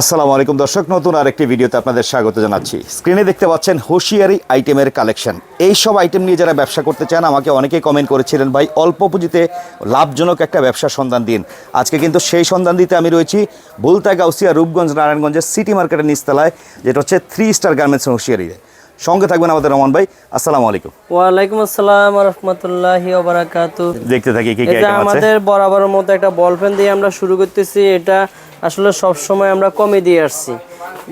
আসসালামু আলাইকুম দর্শক নতুন আরেকটি ভিডিওতে আপনাদের স্বাগত জানাচ্ছি। স্ক্রিনে দেখতে পাচ্ছেন হুঁশিয়ারি আইটেমের কালেকশন। এই সব আইটেম নিয়ে যারা ব্যবসা করতে চান আমাকে অনেকেই কমেন্ট করেছিলেন ভাই অল্প পুঁজিতে লাভজনক একটা ব্যবসার সন্ধান দিন। আজকে কিন্তু সেই সন্ধান দিতে আমি রয়েছি বুলতা গাউসিয়া রূপগঞ্জ নারায়ণগঞ্জের সিটি মার্কেটের নিচতলায় যেটা হচ্ছে থ্রি স্টার গার্মেন্টস হুঁশিয়ারিতে সঙ্গে থাকবেন আমাদের রহমান ভাই আসসালামু আলাইকুম। ওয়ালাইকুম আসসালাম রহমতুল্লাহি ওবারাকাতু। দেখতে থাকি কি কি আইটেম আছে? আমাদের বরাবরের মতো একটা বল পেন দিয়ে আমরা শুরু করতেছি। এটা আসলে সব সময় আমরা কমে দিয়ে আসছি।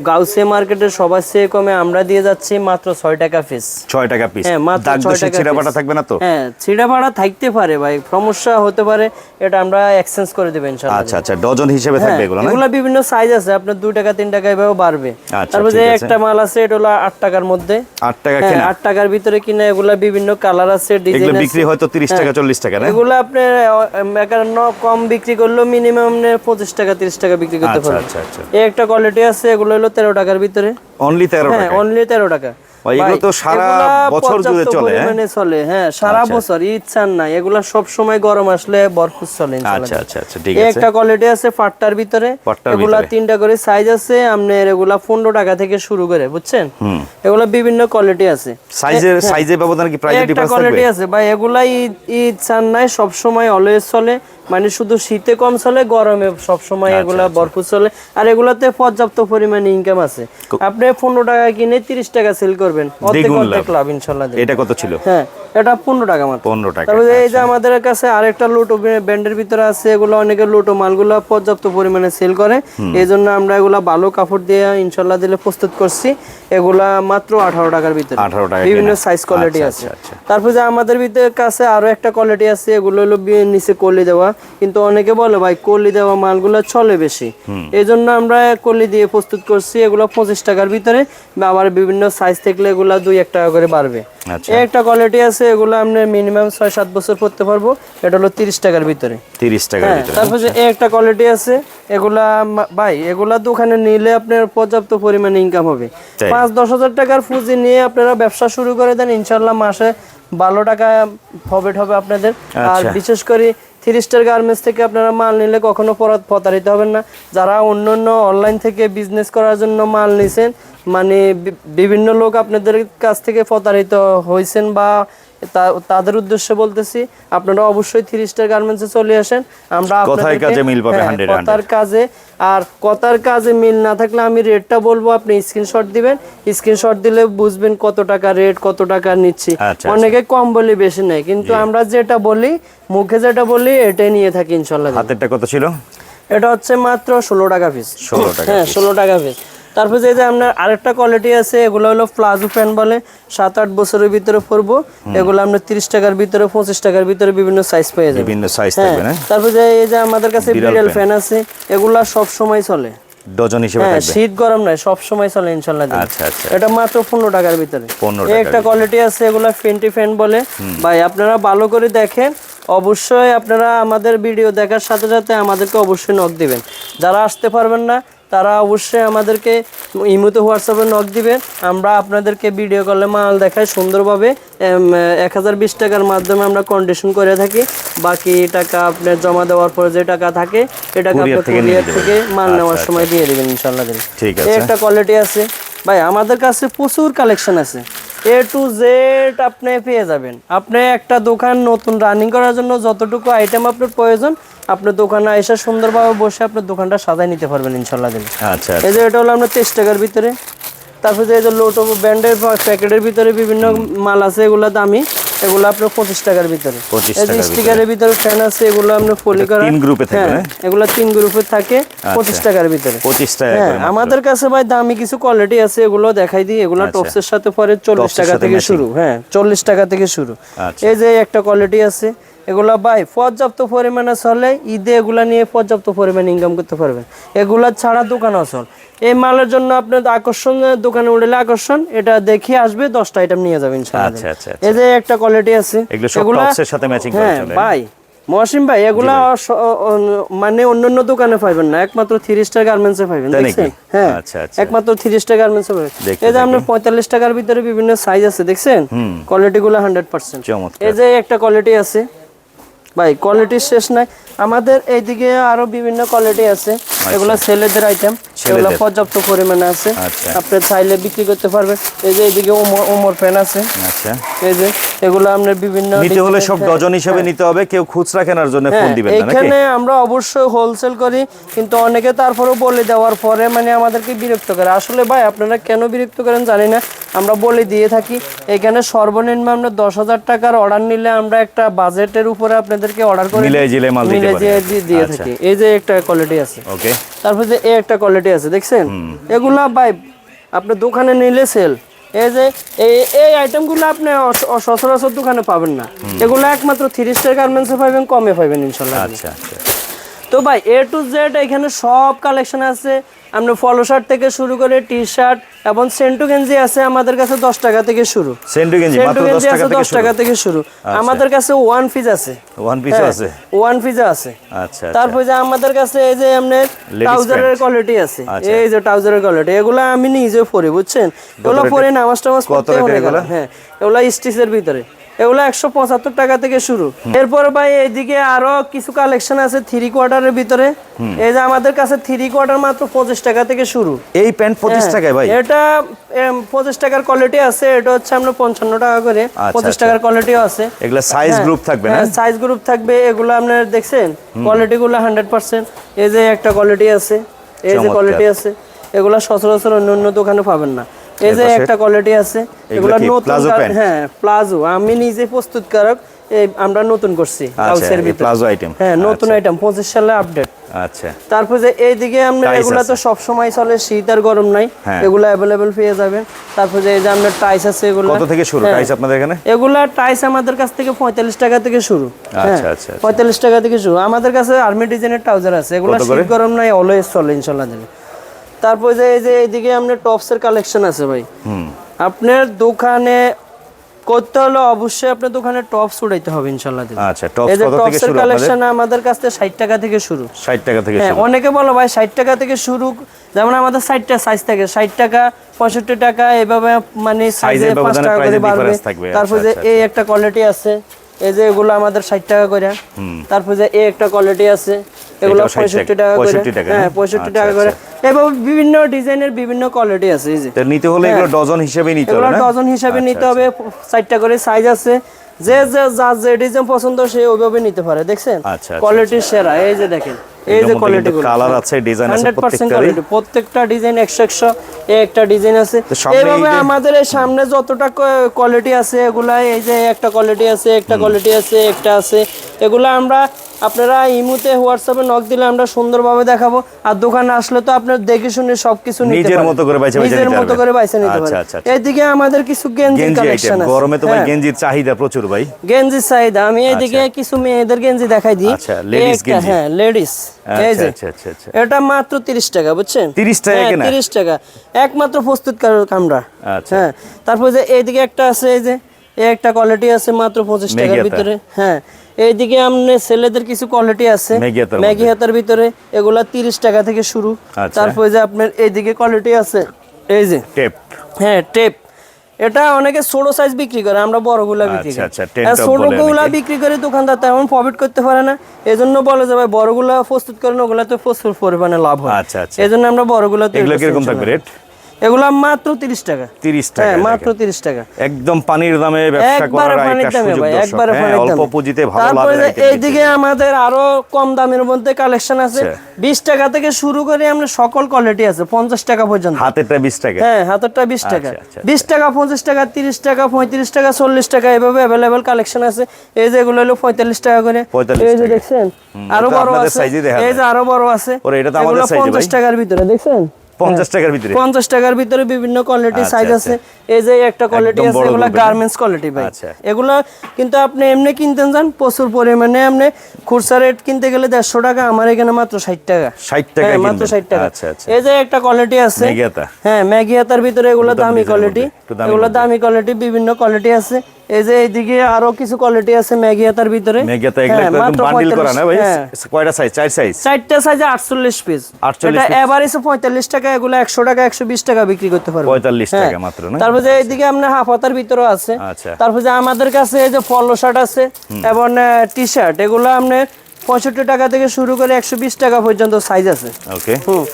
গাউসে মার্কেটে সবার চেয়ে কমে আমরা দিয়ে যাচ্ছি মাত্র ছয় টাকা পিস ছয় টাকা পিস হ্যাঁ মাত্র ছয় টাকা ছিঁড়া piece। থাকবে না তো? হ্যাঁ ছিঁড়া ভাড়া থাকতে পারে ভাই সমস্যা হতে পারে এটা আমরা এক্সচেঞ্জ করে দেবেন ইনশাআল্লাহ আচ্ছা আচ্ছা ডজন হিসেবে থাকবে এগুলো না? এগুলা বিভিন্ন সাইজ আছে আপনার দুই টাকা তিন টাকা এভাবে বাড়বে। আচ্ছা, তারপর যে একটা মাল আছে এটা হলো আট টাকার মধ্যে। আট টাকা হ্যাঁ কেনা? আট টাকার ভিতরে কিনা এগুলা বিভিন্ন কালার আছে এগুলো ডিজাইন বিক্রি হয়তো তিরিশ টাকা চল্লিশ টাকা না? এগুলো আপনি কম বিক্রি করলেও মিনিমাম পঁচিশ টাকা তিরিশ টাকা বিক্রি করতে আচ্ছা পারবেন। আচ্ছা আচ্ছা। এই একটা কোয়ালিটি আছে এগুলো হলো তেরো টাকার ভিতরে। অনলি তেরো হ্যাঁ অনলি তেরো টাকা। এগুলো তো সারা এগুলা বছর জুড়ে চলে, হ্যাঁ? চলে হ্যাঁ সারা বছর ইচ্ছার নাই এগুলা সব সময় গরম আসলে ভরপুর চলে আচ্ছা আচ্ছা আচ্ছা ঠিক আছে। একটা কোয়ালিটি আছে পাট্টার ভিতরে এগুলা তিনটা করে সাইজ আছে আপনার এগুলা পনেরো টাকা থেকে শুরু করে বুঝছেন? এগুলা বিভিন্ন কোয়ালিটি আছে। সাইজের সাইজের ব্যবধান কি প্রাইস কোয়ালিটি আছে। ভাই এগুলা ঈদ ঈদ চান নাই সব সময় অলওয়েজ চলে। মানে শুধু শীতে কম চলে গরমে সব সময় আচ্ছা, এগুলা ভরপুর চলে। আর এগুলাতে পর্যাপ্ত পরিমাণে ইনকাম আছে। আপনি পনেরো টাকা কিনে তিরিশ টাকা সেল করবেন। অর্ধেক অর্ধেক লাভ ইনশাল্লাহ। এটা কত ছিল? হ্যাঁ। এটা পনেরো টাকা মাত্র। পনেরো টাকা তারপরে এই যে আমাদের কাছে আরেকটা লোটো ব্যান্ডের ভিতরে আছে এগুলো অনেকে লোটো মালগুলো পর্যাপ্ত পরিমাণে সেল করে। এই জন্য আমরা এগুলা ভালো কাপড় দিয়ে ইনশাল্লাহ দিলে প্রস্তুত করছি। এগুলা মাত্র আঠারো টাকার ভিতরে। 18 টাকা বিভিন্ন সাইজ কোয়ালিটি আচ্ছা, আছে। আচ্ছা, তারপর যে আমাদের ভিতরে কাছে আরও একটা কোয়ালিটি আছে এগুলো হলো নিচে কলি দেওয়া। কিন্তু অনেকে বলে ভাই কলি দেওয়া মালগুলো চলে বেশি। এই জন্য আমরা কলি দিয়ে প্রস্তুত করছি এগুলো পঁচিশ টাকার ভিতরে। বা আবার বিভিন্ন সাইজ থাকলে এগুলো দুই এক টাকা করে বাড়বে। আচ্ছা একটা কোয়ালিটি আছে এগুলো আমরা মিনিমাম ছয় সাত বছর পড়তে পারব। এটা হলো তিরিশ টাকার ভিতরে। তিরিশ টাকার হ্যাঁ তারপর এই একটা কোয়ালিটি আছে এগুলা ভাই এগুলা দোকানে নিলে আপনার পর্যাপ্ত পরিমাণে ইনকাম হবে। পাঁচ দশ হাজার টাকার পুঁজি নিয়ে আপনারা ব্যবসা শুরু করে দেন ইনশাল্লাহ মাসে বারো টাকা প্রফিট হবে আপনাদের। আর আচ্ছা। বিশেষ করে থ্রি স্টার গার্মেন্টস থেকে আপনারা মাল নিলে কখনো পরা- প্রতারিত হবেন না। যারা অন্য অন্য অনলাইন থেকে বিজনেস করার জন্য মাল নিছেন মানে বিভিন্ন লোক আপনাদের কাছ থেকে প্রতারিত হয়েছেন বা তাদের উদ্দেশ্যে বলতেছি আপনারা অবশ্যই থ্রি স্টার গার্মেন্টসে চলে আসেন। আমরা আপনাদের কাজে মিল পাবে হ্যাঁ, 100 কথার কাজে আর কতার কাজে মিল না থাকলে আমি রেটটা বলব আপনি স্ক্রিনশট দিবেন। স্ক্রিনশট দিলে বুঝবেন কত টাকা রেট কত টাকা নিচ্ছি। আচ্ছা, অনেকে কম বলি বেশি নেয় কিন্তু আমরা যেটা বলি মুখে যেটা বলি এটাই নিয়ে থাকি ইনশাল্লাহ হাতেরটা কত ছিল? এটা হচ্ছে মাত্র ষোলো টাকা পিস 16 টাকা হ্যাঁ ষোলো টাকা পিস তারপর যে যে আপনার আরেকটা কোয়ালিটি আছে এগুলো হলো প্লাজো প্যান্ট বলে সাত আট বছরের ভিতরে পরবো। এগুলো আপনার তিরিশ টাকার ভিতরে পঁচিশ টাকার ভিতরে বিভিন্ন সাইজ পেয়ে যাবেন। বিভিন্ন সাইজ হ্যাঁ থাকবে না? তারপর যে এই যে আমাদের কাছে বিড়াল ফ্যান আছে এগুলা সব সময় চলে। ডজন হিসেবে হ্যাঁ থাকবে? শীত গরম নয় সব সময় চলে ইনশাল্লাহ আচ্ছা আচ্ছা। এটা মাত্র পনেরো টাকার ভিতরে। 15 এই একটা কোয়ালিটি আছে এগুলা ফেন্টি ফ্যান বলে। ভাই আপনারা ভালো করে দেখেন অবশ্যই আপনারা আমাদের ভিডিও দেখার সাথে সাথে আমাদেরকে অবশ্যই নক দিবেন। যারা আসতে পারবেন না তারা অবশ্যই আমাদেরকে ইমোতে হোয়াটসঅ্যাপে নক দিবেন আমরা আপনাদেরকে ভিডিও কলে মাল দেখাই সুন্দরভাবে। এক হাজার বিশ টাকার মাধ্যমে আমরা কন্ডিশন করে থাকি। বাকি টাকা আপনার জমা দেওয়ার পরে যে টাকা থাকে এ টাকা Courier আপনার থেকে কুরিয়ার থেকে মাল আচ্ছা, নেওয়ার সময় দিয়ে দেবেন ইনশাল্লাহ দিন। ঠিক আছে। একটা কোয়ালিটি আছে। ভাই আমাদের কাছে প্রচুর কালেকশন আছে। এ টু জেড আপনি পেয়ে যাবেন। আপনি একটা দোকান নতুন রানিং করার জন্য যতটুকু আইটেম আপনার প্রয়োজন আপনার দোকানে এসে সুন্দরভাবে বসে আপনার দোকানটা সাজায় নিতে পারবেন ইনশাল্লাহ দিন আচ্ছা এই যে এটা হলো আপনার তেইশ টাকার ভিতরে। তারপর যে এই যে লোটো ব্যান্ডের প্যাকেটের ভিতরে বিভিন্ন মাল আছে এগুলো দামি। এগুলো আপনার পঁচিশ টাকার ভিতরে। 25 এই যে টাকার স্টিকারের ভিতরে ফ্যান আছে এগুলো আপনার ফলি করা। তিন গ্রুপে থাকবে, হ্যাঁ এগুলো তিন গ্রুপে থাকে পঁচিশ টাকার ভিতরে। পঁচিশ টাকা হ্যাঁ আমাদের কাছে ভাই দামি কিছু কোয়ালিটি আছে এগুলো দেখাই দিই। এগুলো টপসের সাথে পরে চল্লিশ টাকা থেকে শুরু। হ্যাঁ চল্লিশ টাকা থেকে শুরু। আচ্ছা। এই যে একটা কোয়ালিটি আছে। এগুলা ভাই পর্যাপ্ত পরিমাণে চলে ঈদে এগুলা নিয়ে পর্যাপ্ত পরিমাণে ইনকাম করতে পারবেন। এগুলা ছাড়া দোকান আসল এই মালের জন্য আপনার আকর্ষণ দোকানে উঠলে আকর্ষণ এটা দেখে আসবে দশটা আইটেম নিয়ে যাবেন আচ্ছা, আচ্ছা, আচ্ছা। এই যে একটা কোয়ালিটি আছে এগুলো সাথে ম্যাচিং হ্যাঁ ভাই মহসিম ভাই এগুলা মানে অন্য অন্য দোকানে পাইবেন না একমাত্র থ্রি স্টার গার্মেন্টসে পাইবেন? দেখছেন? হ্যাঁ। একমাত্র থ্রি স্টার গার্মেন্টসে পাইবেন। এই যে আপনার পঁয়তাল্লিশ টাকার ভিতরে বিভিন্ন সাইজ আছে দেখছেন? কোয়ালিটি গুলো হান্ড্রেড পার্সেন্ট এই যে একটা কোয়ালিটি আছে ভাই কোয়ালিটি শেষ নাই। আমাদের এইদিকে আরও বিভিন্ন কোয়ালিটি আছে। এগুলো ছেলেদের আইটেম এগুলো। পর্যাপ্ত পরিমাণে আছে। আচ্ছা। আপনি চাইলে বিক্রি করতে পারবেন। এই যে এইদিকে ওমর ফ্যান আছে। আচ্ছা। এই যে এগুলো আপনার বিভিন্ন নিতে হলে সব ডজন হিসেবে নিতে হবে। কেউ খুচরা কেনার জন্য ফোন হ্যাঁ, দিবেন না নাকি? এইখানে আমরা অবশ্যই হোলসেল করি কিন্তু অনেকে তারপরেও বলে দেওয়ার পরে মানে আমাদেরকে বিরক্ত করে। আসলে ভাই আপনারা কেন বিরক্ত করেন জানি না। আমরা বলে দিয়ে থাকি এখানে সর্বনিম্ন আমরা দশ হাজার টাকার অর্ডার নিলে আমরা একটা বাজেটের উপরে আপনাদেরকে অর্ডার করে মাল দিয়ে আচ্ছা। থাকি। এই যে একটা কোয়ালিটি আছে। ওকে তারপর যে এই একটা কোয়ালিটি আছে দেখছেন? এগুলা ভাই আপনি দোকানে নিলে সেল এই যে এই এই আইটেমগুলো আপনি সচরাচর দোকানে পাবেন না। এগুলো একমাত্র থ্রি স্টার গার্মেন্টসে পাবেন কমে পাবেন ইনশাল্লাহ। আচ্ছা আচ্ছা। তো ভাই এ টু জেড এখানে সব কালেকশন আছে। আপনি ফলো শার্ট থেকে শুরু করে টি শার্ট এবং সেন্টু গেঞ্জি আছে আমাদের কাছে দশ টাকা থেকে শুরু। সেন্টু গেঞ্জি সেন্টু গেঞ্জি আছে দশ টাকা থেকে শুরু। আমাদের কাছে ওয়ান পিস আছে। ওয়ান পিস হ্যাঁ, আছে। ওয়ান পিজা আছে। আচ্ছা তারপর যে আমাদের কাছে এই যে আপনার ট্রাউজারের কোয়ালিটি আছে। আচ্ছা। এই যে ট্রাউজারের কোয়ালিটি এগুলো আমি নিজে পরি বুঝছেন? এগুলো পরে নামাজ টামাজ এগুলো? হ্যাঁ এগুলো স্টিচের ভিতরে। এগুলো একশো পঁচাত্তর টাকা থেকে শুরু। এরপর ভাই এইদিকে আরও কিছু কালেকশন আছে থ্রি কোয়ার্টারের ভিতরে। এই যে আমাদের কাছে থ্রি কোয়ার্টার মাত্র পঁচিশ টাকা থেকে শুরু। এই প্যান্ট পঁচিশ হ্যাঁ, টাকায় ভাই? এটা পঁচিশ টাকার কোয়ালিটি আছে এটা হচ্ছে আমরা পঞ্চান্ন টাকা করে। পঁচিশ আচ্ছা। টাকার কোয়ালিটিও আছে। এগুলা সাইজ হ্যাঁ, গ্রুপ থাকবে না? হ্যাঁ সাইজ গ্রুপ থাকবে। এগুলো আপনার দেখছেন? কোয়ালিটি গুলো হান্ড্রেড পার্সেন্ট এই যে একটা কোয়ালিটি আছে এই যে কোয়ালিটি আছে এগুলো সচরাচর অন্য অন্য দোকানে পাবেন না। এই যে একটা কোয়ালিটি আছে এগুলো নতুন? হ্যাঁ প্লাজো আমি নিজে প্রস্তুতকারক আমরা নতুন করছি আচ্ছা হাউসের ভিতরে। প্লাজো আইটেম হ্যাঁ নতুন আইটেম পঁচিশ সালে আপডেট আচ্ছা। তারপর যে এইদিকে টাইস এগুলা তো সব সময় চলে শীত আর গরম নাই। হ্যাঁ। এগুলো অ্যাভেলেবেল পেয়ে যাবেন তারপর যে এই যে আপনার টাইস আছে এগুলো। কত থেকে শুরু হ্যাঁ। প্রাইস আপনাদের এখানে? এগুলা টাইস আমাদের কাছ থেকে পঁয়তাল্লিশ টাকা থেকে শুরু। হ্যাঁ, আচ্ছা, আচ্ছা, আচ্ছা। পঁয়তাল্লিশ টাকা থেকে শুরু। আমাদের কাছে আর্মি ডিজাইনের ট্রাউজার আছে। এগুলো শীত গরম নাই অলওয়েজ চলে ইনশাল্লাহ দিলে তারপর যে এই যে এইদিকে আপনার টপসের কালেকশন আছে ভাই। আপনার দোকানে করতে হলে অবশ্যই আপনার দোকানে টপস উড়াইতে হবে ইনশাল্লাহ দিলে আচ্ছা টপ এই যে কত থেকে শুরু কালেকশন আমাদের কাছ থেকে ষাট টাকা থেকে শুরু। ষাট টাকা থেকে হ্যাঁ শুরু। অনেকে বলো ভাই ষাট টাকা থেকে শুরু যেমন আমাদের ষাটটা সাইজ থাকে ষাট টাকা পঁয়ষট্টি টাকা এভাবে মানে সাইজে Size এর পাঁচ ব্যবধানে টাকা করে বাড়বে। তারপর আচ্ছা, যে আচ্ছা, এই একটা কোয়ালিটি আছে এই যে এগুলো আমাদের ষাট টাকা করে। তারপর যে এই একটা কোয়ালিটি আছে এগুলো এটাও 60 পঁয়ষট্টি টাকা, টাকা করে। 65 টাকা, হ্যাঁ হ্যাঁ? পঁয়ষট্টি আচ্ছা, টাকা করে। এভাবে বিভিন্ন ডিজাইনের বিভিন্ন কোয়ালিটি আছে এই যে। তো নিতে হলে এগুলো ডজন হিসেবে নিতে হবে না? ডজন হিসাবে আচ্ছা, নিতে হবে চারটা করে সাইজ আছে। যে যে যার যে ডিজাইন পছন্দ সে ওইভাবে নিতে পারে দেখছেন? আচ্ছা, আচ্ছা, সেরা এই যে দেখেন। এই যে কোয়ালিটি কালার আছে ডিজাইন আছে কোয়ালিটি প্রত্যেকটা ডিজাইন একশো একশো এই একটা ডিজাইন আছে। এইভাবে আমাদের সামনে যতটা কোয়ালিটি আছে এগুলা এই যে একটা কোয়ালিটি আছে একটা কোয়ালিটি আছে একটা আছে। এগুলা আমরা আপনারা ইমুতে হোয়াটসঅ্যাপে নক দিলে আমরা সুন্দরভাবে দেখাবো। আর দোকানে আসলে তো আপনার দেখে শুনে সবকিছু নিতে নিজের মতো করে বাইছে নিজের মতো করে বাইছে নিতে আচ্ছা, পারেন। আচ্ছা, আচ্ছা। এদিকে আমাদের কিছু গেঞ্জি কালেকশন আছে। গরমে তো ভাই হ্যাঁ। গেঞ্জির চাহিদা প্রচুর ভাই। গেঞ্জির চাহিদা। আমি এইদিকে কিছু মেয়েদের গেঞ্জি দেখাই দিই। আচ্ছা, একটা- গেঞ্জি। হ্যাঁ লেডিস এই আচ্ছা যে আচ্ছা আচ্ছা এটা মাত্র তিরিশ টাকা বুঝছেন? 30 টাকা হ্যাঁ, কেনা? 30 টাকা। একমাত্র আমরা আচ্ছা। হ্যাঁ তারপর যে এইদিকে একটা আছে এই যে এই একটা কোয়ালিটি আছে মাত্র পঁচিশ টাকার ভিতরে। হ্যাঁ এইদিকে আমনে ছেলেদের কিছু কোয়ালিটি আছে। ম্যাগি হাতার ভিতরে এগুলা তিরিশ টাকা থেকে শুরু। তারপর যে আপনার এইদিকে কোয়ালিটি আছে এই যে। টেপ হ্যাঁ টেপ এটা অনেকে ছোট সাইজ বিক্রি করে আমরা বড়গুলা বিক্রি আচ্ছা, করি। আচ্ছা, ten আর top ছোটগুলা বিক্রি করে দোকানদার তেমন প্রফিট করতে পারে না। এই জন্য বলে যে ভাই বড়গুলা প্রস্তুত করেন ওগুলাতে প্রচুর পরিমাণে লাভ হয়। আচ্ছা, আচ্ছা। এই জন্য আমরা বড়গুলা গুলা এগুলো কীরকম থাকবে রেট এগুলা মাত্র তিরিশ টাকা। তিরিশ হ্যাঁ টাকা মাত্র তিরিশ টাকা। একদম পানির দামে ব্যবসা করার একটা সুযোগ একবারে হ্যাঁ, অল্প পুঁজিতে ভালো যে এইদিকে আমাদের আরও কম দামের মধ্যে কালেকশন আছে। আচ্ছা। বিশ টাকা থেকে শুরু করে আমরা সকল কোয়ালিটি আছে পঞ্চাশ টাকা পর্যন্ত। হাতেরটা বিশ টাকা। হ্যাঁ হাতেরটা বিশ টাকা। আচ্ছা, আচ্ছা, বিশ টাকা পঁচিশ টাকা তিরিশ টাকা পঁয়ত্রিশ টাকা চল্লিশ টাকা এভাবে অ্যাভেলেবেল কালেকশন আছে। এই যে এগুলো হলো পঁয়তাল্লিশ টাকা করে। এই যে দেখছেন আরও বড় আছে। এই যে আরও বড় আছে। ওরে, এটা তো আমাদের ভাই। পঞ্চাশ টাকার ভিতরে দেখছেন? পঞ্চাশ টাকার ভিতরে? পঞ্চাশ টাকার ভিতরে বিভিন্ন কোয়ালিটি আচ্ছা, সাইজ আছে। এই যে একটা কোয়ালিটি আছে এগুলো গার্মেন্টস কোয়ালিটি ভাই। আচ্ছা। এগুলো কিন্তু আপনি এমনি কিনতে যান প্রচুর পরিমাণে আপনি খুচরা রেট কিনতে গেলে দেড়শো টাকা আমার এখানে মাত্র ষাট টাকা। 60 টাকায় হ্যাঁ, মাত্র। ষাট টাকা। আচ্ছা, আচ্ছা। এই যে একটা কোয়ালিটি আছে। হ্যাঁ ম্যাগি হাতার ভিতরে এগুলো দামি কোয়ালিটি এগুলো দামি কোয়ালিটি বিভিন্ন কোয়ালিটি আছে। এই যে এইদিকে আরও কিছু কোয়ালিটি আছে ম্যাগিয়াতার ভিতরে। মেঘাতে এগুলো হ্যাঁ, একদম বান্ডিল করা না ভাই 45 হ্যাঁ। কয়টা সাইজ চার সাইজ চারটা সাইজে আটচল্লিশ পিস 48 এটা। এভারেজে পঁয়তাল্লিশ টাকা এগুলো একশো টাকা একশো বিশ টাকা বিক্রি করতে পারবে। 45 টাকা মাত্র না? তারপর যে এইদিকে আপনার হাফ হাতার ভিতরে আছে। আচ্ছা। তারপর যে আমাদের কাছে এই যে পলো শার্ট আছে এবং টি শার্ট এগুলো আপনার পঁয়ষট্টি টাকা থেকে শুরু করে একশো বিশ টাকা পর্যন্ত সাইজ আছে। ওকে হুম।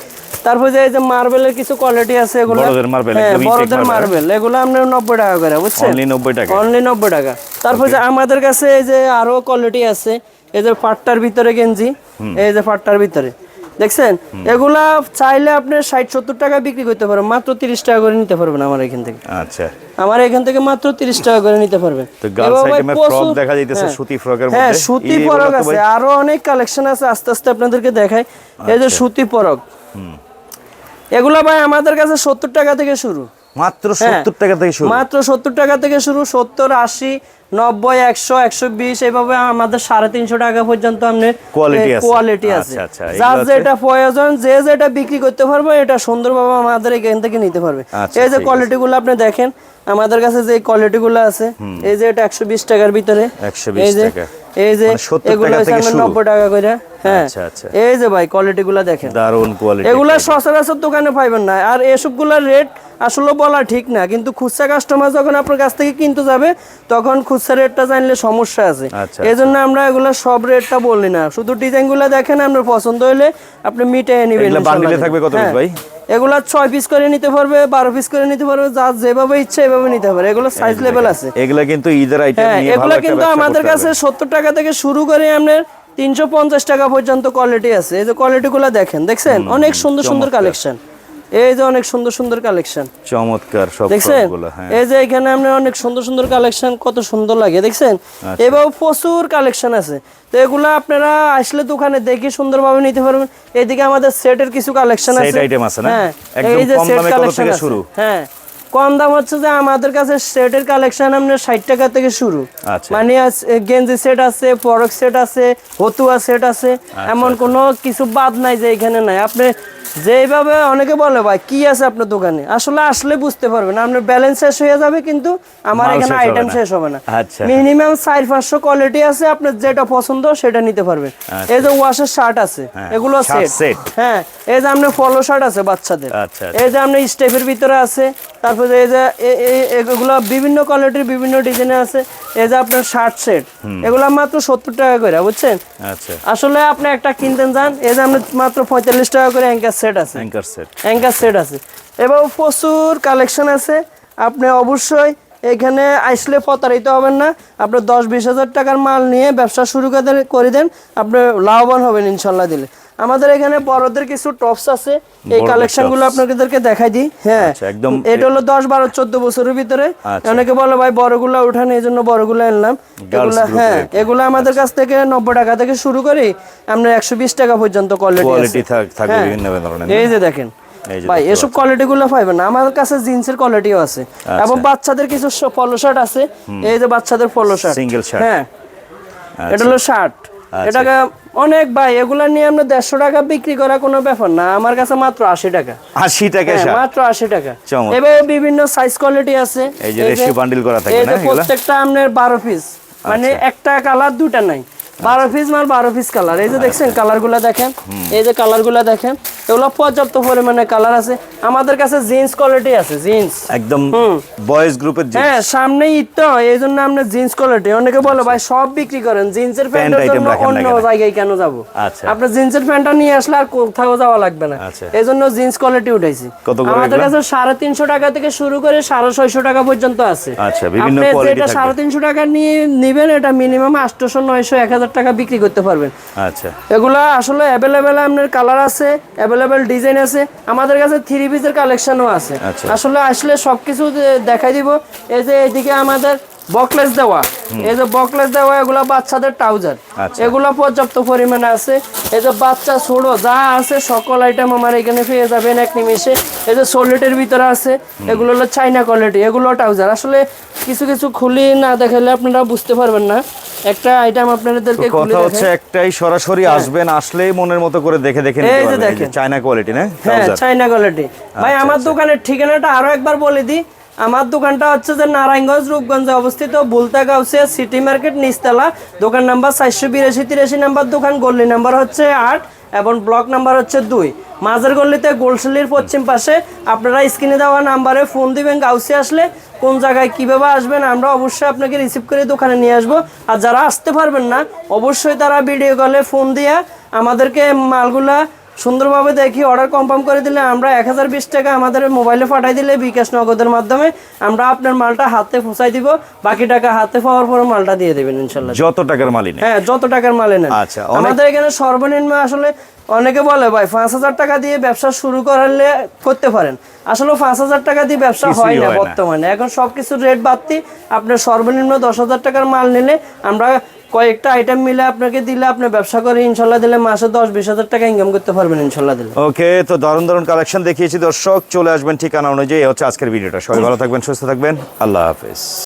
তারপর যে এই যে মার্বেলের কিছু কোয়ালিটি আছে এগুলো বড়দের marble, হ্যাঁ, বড়দের মার্বেল এগুলো আপনার নব্বই টাকা করে বুঝছেন? অনলি 90 টাকা। অনলি নব্বই টাকা। তারপর যে আমাদের কাছে এই যে আরও কোয়ালিটি আছে এই যে পাটটার ভিতরে গেঞ্জি এই যে পাট্টার ভিতরে দেখছেন? এগুলা চাইলে আপনি ষাট সত্তর টাকা বিক্রি করতে পারবেন মাত্র তিরিশ টাকা করে নিতে পারবেন আমার এখান থেকে। আচ্ছা। আমার এখান থেকে মাত্র তিরিশ টাকা করে নিতে পারবেন। হ্যাঁ। সুতি ফ্রকের হ্যাঁ পরক আছে আরও অনেক কালেকশন আছে আস্তে আস্তে আপনাদেরকে দেখাই। এই যে সুতি পরক এগুলা ভাই আমাদের কাছে সত্তর টাকা থেকে শুরু। মাত্র হ্যাঁ। 70 টাকা থেকে শুরু। মাত্র সত্তর টাকা থেকে শুরু সত্তর আশি নব্বই একশো একশো বিশ এইভাবে আমাদের সাড়ে তিনশো টাকা পর্যন্ত আপনার কোয়ালিটি আছে। আচ্ছা, আচ্ছা, যার যেটা প্রয়োজন যে যেটা বিক্রি করতে পারবে এটা সুন্দরভাবে আমাদের এখান থেকে নিতে পারবে। আচ্ছা, এই যে কোয়ালিটি গুলো আপনি দেখেন আমাদের কাছে যে কোয়ালিটি গুলো আছে এই যে এটা একশো বিশ টাকার ভিতরে 120 এই যে টাকা। এই যে মানে 70 এগুলো। নব্বই টাকা করে হ্যাঁ আচ্ছা, আচ্ছা। এই যে ভাই কোয়ালিটি গুলা দেখেন দারুণ কোয়ালিটি এগুলা সচরাচর দোকানে পাইবেন না আর এসবগুলার রেট আসলে বলা ঠিক না কিন্তু খুচরা কাস্টমার যখন আপনার কাছ থেকে কিনতে যাবে তখন খুচরা রেটটা জানলে সমস্যা আছে। আচ্ছা, এই জন্য আমরা এগুলো সব রেটটা বলি না। শুধু ডিজাইনগুলো দেখেন আপনার পছন্দ হলে আপনি মিটিয়ে নেবেন। থাকবে কত হ্যাঁ। ভাই? এগুলা ছয় পিস করে নিতে পারবে বারো পিস করে নিতে পারবে যার যেভাবে ইচ্ছে এভাবে নিতে পারবে। এগুলো সাইজ লেভেল আছে। এগুলা কিন্তু ঈদের আইটেম এগুলো কিন্তু আমাদের কাছে। সত্তর টাকা থেকে শুরু করে আপনার তিনশো পঞ্চাশ টাকা পর্যন্ত কোয়ালিটি আছে। এই যে কোয়ালিটি গুলো দেখেন দেখছেন? অনেক সুন্দর সুন্দর কালেকশন এই যে অনেক সুন্দর সুন্দর কালেকশন। চমৎকার সব দেখছেন? হ্যাঁ। এই যে এখানে আপনার অনেক সুন্দর সুন্দর কালেকশন কত সুন্দর লাগে দেখছেন? আচ্ছা। এবার প্রচুর কালেকশন আছে। তো এগুলো আপনারা আসলে দোকানে দেখে সুন্দরভাবে নিতে পারবেন। এদিকে আমাদের সেটের কিছু কালেকশন আছে। item আছে না? হ্যাঁ একদম এই যে কম দামে কত থেকে শুরু? হ্যাঁ কম দাম হচ্ছে যে আমাদের কাছে সেটের কালেকশন আপনার ষাট টাকা থেকে শুরু। আচ্ছা। মানে গেঞ্জি সেট আছে পরক সেট আছে হতুয়া সেট আছে। আচ্ছা, এমন কোনো কিছু বাদ নাই যে এখানে নাই। আপনি যেভাবে অনেকে বলে ভাই কি আছে আপনার দোকানে? আসলে আসলে বুঝতে পারবেন আপনার ব্যালেন্স শেষ হয়ে যাবে কিন্তু আমার এখানে আইটেম শেষ হবে না। আচ্ছা। মিনিমাম চার পাঁচশো কোয়ালিটি আছে আপনার যেটা পছন্দ সেটা নিতে পারবেন। এই যে ওয়াশের শার্ট আছে হ্যাঁ, এগুলো সেট হ্যাঁ এই যে আপনার ফলো শার্ট আছে বাচ্চাদের। আচ্ছা, আচ্ছা। এই যে আপনার স্টেপের ভিতরে আছে তারপরে এই যে এগুলো বিভিন্ন কোয়ালিটির বিভিন্ন ডিজাইনের আছে। এই যে আপনার শার্ট সেট এগুলো মাত্র সত্তর টাকা করে বুঝছেন? আচ্ছা। আসলে আপনি একটা কিনতেন যান এই যে আপনার মাত্র পঁয়তাল্লিশ টাকা করে অ্যাঙ্কার সেট আছে। অ্যাঙ্কার সেট অ্যাঙ্কার সেট আছে। এবং প্রচুর কালেকশন আছে। আপনি অবশ্যই এখানে আসলে প্রতারিত হবেন না। আপনি দশ বিশ হাজার টাকার মাল নিয়ে ব্যবসা শুরু করে দেন- করে দেন। আপনি লাভবান হবেন ইনশাল্লাহ দিলে। আমাদের এখানে বড়দের কিছু টপস আছে। এই কালেকশনগুলো tops। আপনাদেরকে দেখাই দিই হ্যাঁ। আচ্ছা, একদম এটা হলো দশ বারো চোদ্দ বছরের ভিতরে। আচ্ছা। অনেকে বলে ভাই বড়গুলা উঠান এই জন্য বড়গুলা আনলাম। এগুলা হ্যাঁ। এগুলো আমাদের কাছ থেকে নব্বই টাকা থেকে শুরু করি আমরা একশো বিশ টাকা পর্যন্ত কোয়ালিটি কোয়ালিটি থাকবে হ্যাঁ। বিভিন্ন ধরনের এই যে দেখেন ভাই এসব কোয়ালিটি গুলো পাইবেন না। আমার কাছে জিন্সের কোয়ালিটিও আছে। আচ্ছা। এবং বাচ্চাদের কিছু পলো শার্ট আছে। এই যে বাচ্চাদের পলো শার্ট Single shirt। হ্যাঁ। আচ্ছা। এটা হলো শার্ট এটাকে অনেক ভাই এগুলা নিয়ে আমরা দেড়শো টাকা বিক্রি করা কোনো ব্যাপার না। আমার কাছে মাত্র আশি টাকা। আশি টাকা হ্যাঁ, মাত্র আশি টাকা। এবার বিভিন্ন সাইজ কোয়ালিটি আছে। এই যে ratio bundle করা থাকবে না প্রত্যেকটা আপনার বারো পিস মানে আচ্ছা। একটা কালার দুটা নাই। বারো পিস মাল বারো পিস কালার এই যে দেখছেন কালারগুলা দেখেন? এই যে কালারগুলা দেখেন? এগুলো পর্যাপ্ত পরিমাণে কালার আছে। আমাদের কাছে জিন্স কোয়ালিটি আছে জিন্স একদম বয়েজ গ্রুপের যে হ্যাঁ সামনে ঈদ তো এই জন্য আমরা জিন্স কোয়ালিটি অনেকে বলে ভাই সব বিক্রি করেন। জিন্সের প্যান্টের জন্য অন্য জায়গায় কেন যাব? আচ্ছা। আপনার জিন্সের প্যান্টটা নিয়ে আসলে আর কোথাও যাওয়া লাগবে না। এই জন্য জিন্স কোয়ালিটি উঠাইছি। আমাদের কাছে সাড়ে তিনশো টাকা থেকে শুরু করে সাড়ে ছয়শো টাকা পর্যন্ত আছে। আচ্ছা, বিভিন্ন আপনি যেটা থাকবে। সাড়ে তিনশো টাকা নিয়ে নিবেন এটা মিনিমাম আটশোশো নয়শো এক হাজার টাকা বিক্রি করতে পারবেন। আচ্ছা। এগুলা আসলে অ্যাভেলেবেল আপনার কালার আছে অ্যাভেলেবেল ডিজাইন আছে আমাদের কাছে থ্রি পিসের কালেকশনও আছে। আচ্ছা। আসলে আসলে সবকিছু দেখাই দিব। এই যে এদিকে আমাদের বকলেস দেওয়া। এই যে বকলেস দেওয়া এগুলা বাচ্চাদের ট্রাউজার আচ্ছা। এগুলা পর্যাপ্ত পরিমাণে আছে। এই যে বাচ্চা ছোড়ো যা আছে সকল আইটেম আমার এখানে পেয়ে যাবেন এক নিমিষে। এই যে সোলেটের ভিতরে আছে এগুলো হলো চাইনা কোয়ালিটি এগুলো ট্রাউজার আসলে কিছু কিছু খুলি না দেখালে আপনারা বুঝতে পারবেন না। একটা আইটেম আপনাদেরকে খুলে কথা হচ্ছে একটাই সরাসরি আসবেন আসলেই মনের মতো করে দেখে দেখে নিতে পারবেন। এই যে চায়না কোয়ালিটি না? হ্যাঁ Trouser। চাইনা কোয়ালিটি ভাই আমার দোকানের ঠিকানাটা আরও একবার বলে দিই। আমার দোকানটা হচ্ছে যে নারায়ণগঞ্জ রূপগঞ্জে অবস্থিত বুলতা গাউসিয়া সিটি মার্কেট নিচতলা। দোকান নাম্বার চারশো বিরাশি তিরাশি নাম্বার দোকান গল্লি নাম্বার হচ্ছে আট এবং ব্লক নাম্বার হচ্ছে দুই। মাঝের গল্লিতে গোলশালির পশ্চিম পাশে। আপনারা স্ক্রিনে দেওয়া নাম্বারে ফোন দিবেন, গাউসে আসলে কোন জায়গায় কীভাবে আসবেন, আমরা অবশ্যই আপনাকে রিসিভ করে দোকানে নিয়ে আসব। আর যারা আসতে পারবেন না, অবশ্যই তারা ভিডিও কলে ফোন দিয়ে আমাদেরকে মালগুলা সুন্দরভাবে দেখি অর্ডার কনফার্ম করে দিলে আমরা এক হাজার বিশ টাকা আমাদের মোবাইলে পাঠাই দিলে বিকাশ নগদের মাধ্যমে আমরা আপনার মালটা হাতে পৌঁছাই দিব বাকি টাকা হাতে পাওয়ার পর মালটা দিয়ে দেবেন ইনশাল্লাহ। যত টাকার মালই হ্যাঁ যত টাকার মালে নেন। আচ্ছা, আমাদের এখানে সর্বনিম্ন আসলে অনেকে বলে ভাই পাঁচ হাজার টাকা দিয়ে ব্যবসা শুরু করলে করতে পারেন। আসলে পাঁচ হাজার টাকা দিয়ে ব্যবসা হয় না। বর্তমানে। এখন সবকিছুর রেট বাড়তি আপনার সর্বনিম্ন দশ হাজার টাকার মাল নিলে আমরা কয়েকটা আইটেম মিলে আপনাকে দিলে আপনি ব্যবসা করে ইনশাল্লাহ দিলে মাসে দশ বিশ হাজার টাকা ইনকাম করতে পারবেন ইনশাল্লাহ দিলে। ওকে তো দারুণ দারুণ কালেকশন দেখিয়েছি দর্শক, চলে আসবেন ঠিকানা অনুযায়ী হচ্ছে আজকের ভিডিওটা সবাই ভালো থাকবেন, সুস্থ থাকবেন। আল্লাহ হাফেজ।